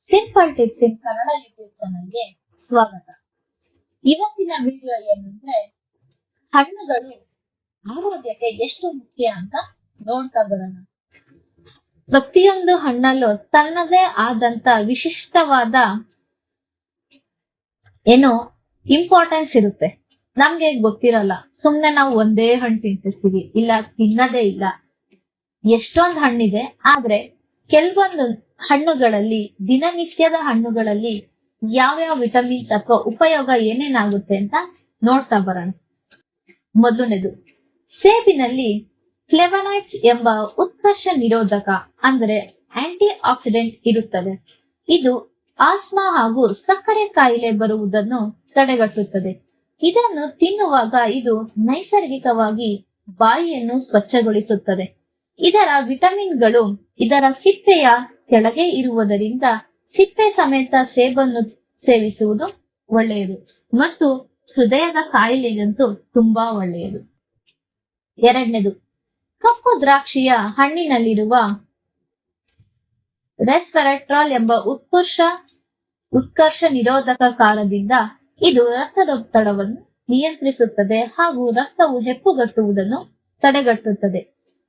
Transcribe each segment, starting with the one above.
Simple tips in Kannada YouTube ಚಾನಲ್ಗೆ ಸ್ವಾಗತ. ಇವತ್ತಿನ ವಿಡಿಯೋ ಏನಂದ್ರೆ, ಹಣ್ಣುಗಳು ಆರೋಗ್ಯಕ್ಕೆ ಎಷ್ಟು ಮುಖ್ಯ ಅಂತ ನೋಡ್ತಾ ಬರೋಣ. ಪ್ರತಿಯೊಂದು ಹಣ್ಣಲ್ಲೂ ತನ್ನದೇ ಆದಂತ ವಿಶಿಷ್ಟವಾದ ಏನು ಇಂಪಾರ್ಟೆನ್ಸ್ ಇರುತ್ತೆ. ನಮ್ಗೆ ಗೊತ್ತಿರಲ್ಲ. ಸುಮ್ನೆ ನಾವು ಒಂದೇ ಹಣ್ಣು ತಿಂತಿರ್ತೀವಿ, ಇಲ್ಲ ತಿನ್ನದೇ ಇಲ್ಲ. ಎಷ್ಟೊಂದ್ ಹಣ್ಣಿದೆ, ಆದ್ರೆ ಕೆಲವೊಂದು ಹಣ್ಣುಗಳಲ್ಲಿ, ದಿನನಿತ್ಯದ ಹಣ್ಣುಗಳಲ್ಲಿ ಯಾವ್ಯಾವ ವಿಟಮಿನ್ಸ್ ಅಥವಾ ಉಪಯೋಗ ಏನೇನಾಗುತ್ತೆ ಅಂತ ನೋಡ್ತಾ ಬರೋಣ. ಮೊದಲನೇದು, ಸೇಬಿನಲ್ಲಿ ಫ್ಲೆವನಾಯ್ಡ್ಸ್ ಎಂಬ ಉತ್ಕರ್ಷ ನಿರೋಧಕ ಅಂದ್ರೆ ಆಂಟಿ ಆಕ್ಸಿಡೆಂಟ್ ಇರುತ್ತದೆ. ಇದು ಆಸ್ಮಾ ಹಾಗೂ ಸಕ್ಕರೆ ಕಾಯಿಲೆ ಬರುವುದನ್ನು ತಡೆಗಟ್ಟುತ್ತದೆ. ಇದನ್ನು ತಿನ್ನುವಾಗ ಇದು ನೈಸರ್ಗಿಕವಾಗಿ ಬಾಯಿಯನ್ನು ಸ್ವಚ್ಛಗೊಳಿಸುತ್ತದೆ. ಇದರ ವಿಟಮಿನ್ಗಳು ಇದರ ಸಿಪ್ಪೆಯ ಕೆಳಗೆ ಇರುವುದರಿಂದ ಸಿಪ್ಪೆ ಸಮೇತ ಸೇಬನ್ನು ಸೇವಿಸುವುದು ಒಳ್ಳೆಯದು ಮತ್ತು ಹೃದಯದ ಕಾಯಿಲೆಗಂತೂ ತುಂಬಾ ಒಳ್ಳೆಯದು. ಎರಡನೇದು, ಕಪ್ಪು ದ್ರಾಕ್ಷಿಯ ಹಣ್ಣಿನಲ್ಲಿರುವ ರೆಸ್ಪೆರಟ್ರಾಲ್ ಎಂಬ ಉತ್ಕರ್ಷ ಉತ್ಕರ್ಷ ನಿರೋಧಕ ಕಾಲದಿಂದ ಇದು ರಕ್ತದೊತ್ತಡವನ್ನು ನಿಯಂತ್ರಿಸುತ್ತದೆ ಹಾಗೂ ರಕ್ತವು ಹೆಪ್ಪುಗಟ್ಟುವುದನ್ನು ತಡೆಗಟ್ಟುತ್ತದೆ.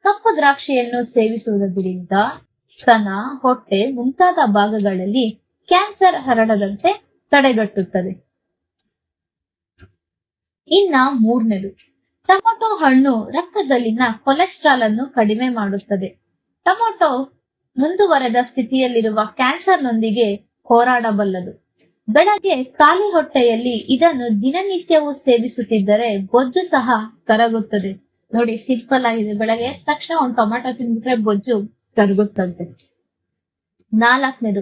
ಕಪ್ಪು ದ್ರಾಕ್ಷಿಯನ್ನು ಸೇವಿಸುವುದರಿಂದ ಸ್ತನ ಹೊಟ್ಟೆ ಮುಂತಾದ ಭಾಗಗಳಲ್ಲಿ ಕ್ಯಾನ್ಸರ್ ಹರಡದಂತೆ ತಡೆಗಟ್ಟುತ್ತದೆ. ಇನ್ನ ಮೂರನೇದು, ಟೊಮೊಟೊ ಹಣ್ಣು ರಕ್ತದಲ್ಲಿನ ಕೊಲೆಸ್ಟ್ರಾಲ್ ಅನ್ನು ಕಡಿಮೆ ಮಾಡುತ್ತದೆ. ಟೊಮೊಟೊ ಮುಂದುವರೆದ ಸ್ಥಿತಿಯಲ್ಲಿರುವ ಕ್ಯಾನ್ಸರ್ನೊಂದಿಗೆ ಹೋರಾಡಬಲ್ಲದು. ಬೆಳಗ್ಗೆ ಖಾಲಿ ಹೊಟ್ಟೆಯಲ್ಲಿ ಇದನ್ನು ದಿನನಿತ್ಯವೂ ಸೇವಿಸುತ್ತಿದ್ದರೆ ಬೊಜ್ಜು ಸಹ ಕರಗುತ್ತದೆ. ನೋಡಿ, ಸಿಂಪಲ್ ಆಗಿದೆ. ಬೆಳಗ್ಗೆ ತಕ್ಷಣ ಒಂದು ಟೊಮೆಟೊ ತಿಂದ್ಬಿಟ್ರೆ ಬೊಜ್ಜು ಕರಗುತ್ತಂತೆ ನಾಲ್ಕನೇದು,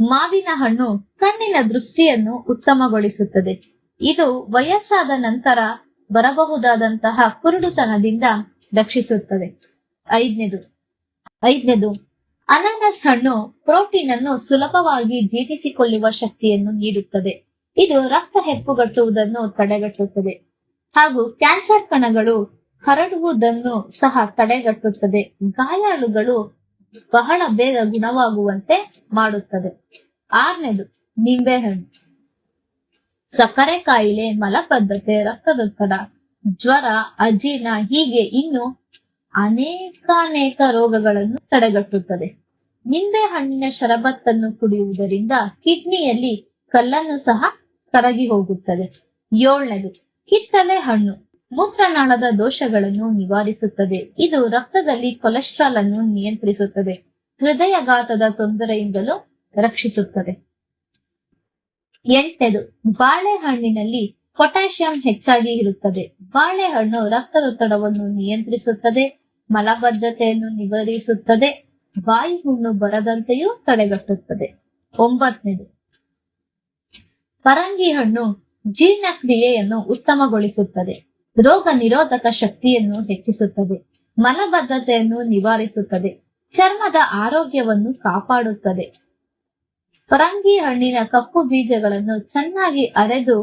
ಮಾವಿನ ಹಣ್ಣು ಕಣ್ಣಿನ ದೃಷ್ಟಿಯನ್ನು ಉತ್ತಮಗೊಳಿಸುತ್ತದೆ. ಇದು ವಯಸ್ಸಾದ ನಂತರ ಬರಬಹುದಾದಂತಹ ಕುರುಡುತನದಿಂದ ರಕ್ಷಿಸುತ್ತದೆ. ಐದನೇದು ಐದನೇದು, ಅನಾನಸ್ ಹಣ್ಣು ಪ್ರೋಟೀನ್ ಅನ್ನು ಸುಲಭವಾಗಿ ಜೀರ್ಣಿಸಿಕೊಳ್ಳುವ ಶಕ್ತಿಯನ್ನು ನೀಡುತ್ತದೆ. ಇದು ರಕ್ತ ಹೆಪ್ಪುಗಟ್ಟುವುದನ್ನು ತಡೆಗಟ್ಟುತ್ತದೆ. ಹಾಗೂ ಕ್ಯಾನ್ಸರ್ ಕಣಗಳು ಹರಡುವುದನ್ನು ಸಹ ತಡೆಗಟ್ಟುತ್ತದೆ. ಗಾಯಾಳುಗಳು ಬಹಳ ಬೇಗ ಗುಣವಾಗುವಂತೆ ಮಾಡುತ್ತದೆ. ಆರನೇದು, ನಿಂಬೆಹಣ್ಣು. ಸಕ್ಕರೆ ಕಾಯಿಲೆ, ಮಲಬದ್ಧತೆ, ರಕ್ತದೊತ್ತಡ, ಜ್ವರ, ಅಜೀರ್ಣ ಹೀಗೆ ಇನ್ನು ಅನೇಕಾನೇಕ ರೋಗಗಳನ್ನು ತಡೆಗಟ್ಟುತ್ತದೆ. ನಿಂಬೆ ಹಣ್ಣಿನ ಶರಬತ್ತನ್ನು ಕುಡಿಯುವುದರಿಂದ ಕಿಡ್ನಿಯಲ್ಲಿ ಕಲ್ಲನ್ನು ಸಹ ಕರಗಿ ಹೋಗುತ್ತದೆ. ಏಳನೇದು ಕಿತ್ತಳೆ ಹಣ್ಣು. ಮೂತ್ರನಾಳದ ದೋಷಗಳನ್ನು ನಿವಾರಿಸುತ್ತದೆ. ಇದು ರಕ್ತದಲ್ಲಿ ಕೊಲೆಸ್ಟ್ರಾಲ್ ಅನ್ನು ನಿಯಂತ್ರಿಸುತ್ತದೆ. ಹೃದಯಘಾತದ ತೊಂದರೆಯಿಂದಲೂ ರಕ್ಷಿಸುತ್ತದೆ. ಎಂಟನೇದು ಬಾಳೆಹಣ್ಣಿನಲ್ಲಿ ಪೊಟ್ಯಾಷಿಯಂ ಹೆಚ್ಚಾಗಿ ಇರುತ್ತದೆ. ಬಾಳೆಹಣ್ಣು ರಕ್ತದೊತ್ತಡವನ್ನು ನಿಯಂತ್ರಿಸುತ್ತದೆ, ಮಲಬದ್ಧತೆಯನ್ನು ನಿವಾರಿಸುತ್ತದೆ ಬಾಯಿ ಹುಣ್ಣು ಬರದಂತೆಯೂ ತಡೆಗಟ್ಟುತ್ತದೆ. ಒಂಬತ್ತನೇದು, ಪರಂಗಿ ಹಣ್ಣು ಜೀರ್ಣಕ್ರಿಯೆಯನ್ನು ಉತ್ತಮಗೊಳಿಸುತ್ತದೆ. ರೋಗ ನಿರೋಧಕ ಶಕ್ತಿಯನ್ನು ಹೆಚ್ಚಿಸುತ್ತದೆ. ಮಲಬದ್ಧತೆಯನ್ನು ನಿವಾರಿಸುತ್ತದೆ. ಚರ್ಮದ ಆರೋಗ್ಯವನ್ನು ಕಾಪಾಡುತ್ತದೆ. ಪರಂಗಿ ಹಣ್ಣಿನ ಕಪ್ಪು ಬೀಜಗಳನ್ನು ಚೆನ್ನಾಗಿ ಅರೆದು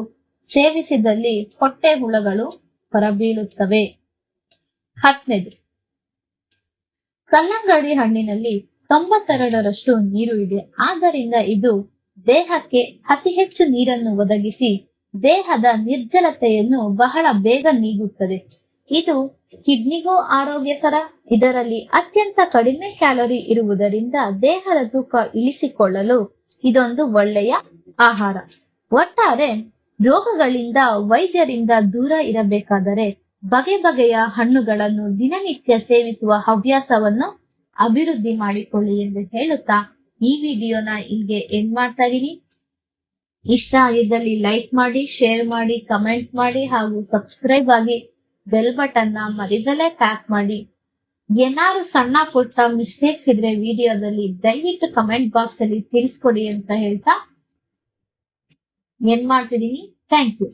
ಸೇವಿಸಿದಲ್ಲಿ ಹೊಟ್ಟೆ ಹುಳಗಳು ಹೊರಬೀಳುತ್ತವೆ. ಹತ್ತನೇದು ಕಲ್ಲಂಗಡಿ ಹಣ್ಣಿನಲ್ಲಿ ತೊಂಬತ್ತೆರಡರಷ್ಟು ನೀರು ಇದೆ. ಆದ್ದರಿಂದ ಇದು ದೇಹಕ್ಕೆ ಅತಿ ಹೆಚ್ಚು ನೀರನ್ನು ಒದಗಿಸಿ ದೇಹದ ನಿರ್ಜಲತೆಯನ್ನು ಬಹಳ ಬೇಗ ನೀಗುತ್ತದೆ. ಇದು ಕಿಡ್ನಿಗೂ ಆರೋಗ್ಯಕರ ಇದರಲ್ಲಿ ಅತ್ಯಂತ ಕಡಿಮೆ ಕ್ಯಾಲೋರಿ ಇರುವುದರಿಂದ ದೇಹದ ತೂಕ ಇಳಿಸಿಕೊಳ್ಳಲು ಇದೊಂದು ಒಳ್ಳೆಯ ಆಹಾರ. ಒಟ್ಟಾರೆ ರೋಗಗಳಿಂದ, ವೈದ್ಯರಿಂದ ದೂರ ಇರಬೇಕಾದರೆ ಬಗೆ ಬಗೆಯ ಹಣ್ಣುಗಳನ್ನು ದಿನನಿತ್ಯ ಸೇವಿಸುವ ಹವ್ಯಾಸವನ್ನು ಅಭಿವೃದ್ಧಿ ಮಾಡಿಕೊಳ್ಳಿ ಎಂದು ಹೇಳುತ್ತಾ ಈ ವಿಡಿಯೋನ ಇಲ್ಲಿಗೆ ಎಂಡ್ ಮಾಡ್ತಾ ಇದೀನಿ ಇಷ್ಟ ಆಗಿದ್ದಲ್ಲಿ ಲೈಕ್ ಮಾಡಿ ಶೇರ್ ಮಾಡಿ ಕಮೆಂಟ್ ಮಾಡಿ ಹಾಗೂ ಸಬ್ಸ್ಕ್ರೈಬ್ ಆಗಿ ಬೆಲ್ ಬಟನ್ನ ಮರಿದಲ್ಲೇ ಟ್ಯಾಪ್ ಮಾಡಿ. ಏನಾದ್ರು ಸಣ್ಣ ಪುಟ್ಟ ಮಿಸ್ಟೇಕ್ಸ್ ಇದ್ರೆ ವಿಡಿಯೋದಲ್ಲಿ ದಯವಿಟ್ಟು ಕಮೆಂಟ್ ಬಾಕ್ಸ್ ಅಲ್ಲಿ ತಿಳಿಸ್ಕೊಡಿ ಅಂತ ಹೇಳ್ತಾ ಏನ್ ಮಾಡ್ತಿದೀನಿ? Thank you